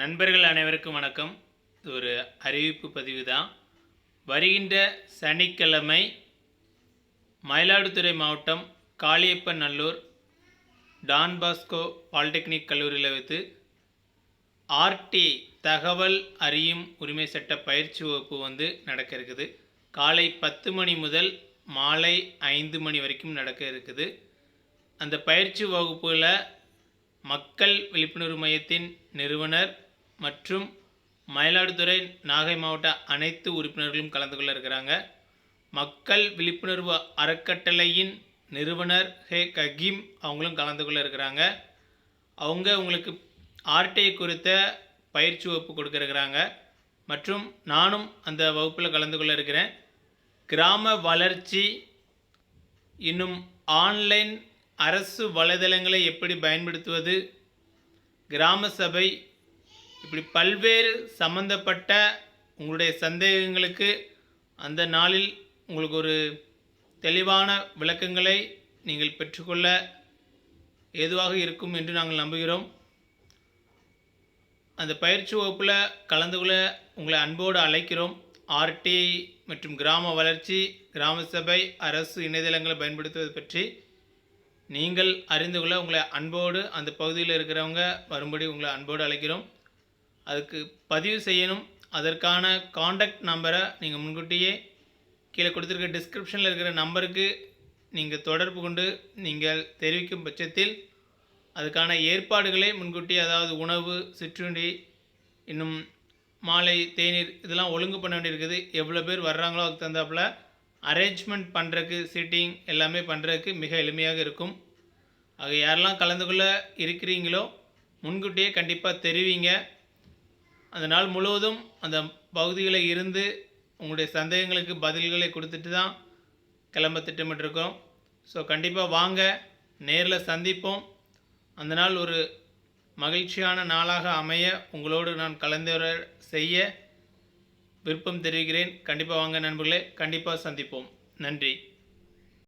நண்பர்கள் அனைவருக்கும் வணக்கம். இது ஒரு அறிவிப்பு பதிவு தான் வருகின்ற சனிக்கிழமை மயிலாடுதுறை மாவட்டம் Kaliyappan Nallur Don Bosco polytechnic கல்லூரியில் வைத்து ஆர்டி தகவல் அறியும் உரிமை சட்ட பயிற்சி வகுப்பு வந்து நடக்க இருக்குது. காலை பத்து மணி முதல் மாலை ஐந்து மணி வரைக்கும் நடக்க இருக்குது. அந்த பயிற்சி வகுப்பில் மக்கள் விழிப்புணர்வு மையத்தின் நிறுவனர் மற்றும் மயிலாடுதுறை நாகை மாவட்ட அனைத்து உறுப்பினர்களும் கலந்து கொள்ள இருக்கிறாங்க. மக்கள் விழிப்புணர்வு அறக்கட்டளையின் நிறுவனர் ஹே ககீம் அவங்களும் கலந்து கொள்ள இருக்கிறாங்க. அவங்க உங்களுக்கு ஆர்டிஐ குறித்த பயிற்சி வகுப்பு கொடுக்க மற்றும் நானும் அந்த வகுப்பில் கலந்து கொள்ள இருக்கிறேன். கிராம வளர்ச்சி இன்னும் ஆன்லைன் அரசு வலைதளங்களை எப்படி பயன்படுத்துவது கிராம சபை இப்படி பல்வேறு சம்பந்தப்பட்ட உங்களுடைய சந்தேகங்களுக்கு அந்த நாளில் உங்களுக்கு ஒரு தெளிவான விளக்கங்களை நீங்கள் பெற்றுக்கொள்ள ஏதுவாக இருக்கும் என்று நாங்கள் நம்புகிறோம். அந்த பயிற்சி வகுப்பில் கலந்து கொள்ள உங்களை அன்போடு அழைக்கிறோம். ஆர்டிஐ மற்றும் கிராம வளர்ச்சி கிராம சபை அரசு இணையதளங்களை பயன்படுத்துவது பற்றி நீங்கள் அறிந்து கொள்ள உங்களை அன்போடு அந்த பகுதியில் இருக்கிறவங்க வரும்படி உங்களை அன்போடு அழைக்கிறோம். அதுக்கு பதிவு செய்யணும். அதற்கான காண்டாக்ட் நம்பரை நீங்கள் முன்கூட்டியே கீழே கொடுத்துருக்க டிஸ்கிரிப்ஷனில் இருக்கிற நம்பருக்கு நீங்கள் தொடர்பு கொண்டு நீங்கள் தெரிவிக்கும் பட்சத்தில் அதுக்கான ஏற்பாடுகளை முன்கூட்டி அதாவது உணவு சிற்றுண்டி இன்னும் மாலை தேநீர் இதெல்லாம் ஒழுங்கு பண்ண வேண்டியிருக்குது. எவ்வளோ பேர் வர்றாங்களோ அதுக்கு தகுந்தாப்புல அரேஞ்ச்மெண்ட் பண்ணுறதுக்கு சீட்டிங் எல்லாமே பண்ணுறதுக்கு மிக எளிமையாக இருக்கும். ஆக யாரெல்லாம் கலந்து கொள்ள இருக்கிறீங்களோ முன்கூட்டியே கண்டிப்பாக தெரிவிங்க. அந்த நாள் முழுவதும் அந்த பகுதியில் இருந்து உங்களுடைய சந்தேகங்களுக்கு பதில்களை கொடுத்துட்டு தான் கிளம்ப திட்டமிட்டிருக்கோம். ஸோ கண்டிப்பாக வாங்க நேரில் சந்திப்போம். அந்த நாள் ஒரு மகிழ்ச்சியான நாளாக அமைய உங்களோடு நான் கலந்துரை செய்ய விருப்பம் தெரிவிக்கிறேன். கண்டிப்பாக வாங்க நண்பர்களே. கண்டிப்பாக சந்திப்போம். நன்றி.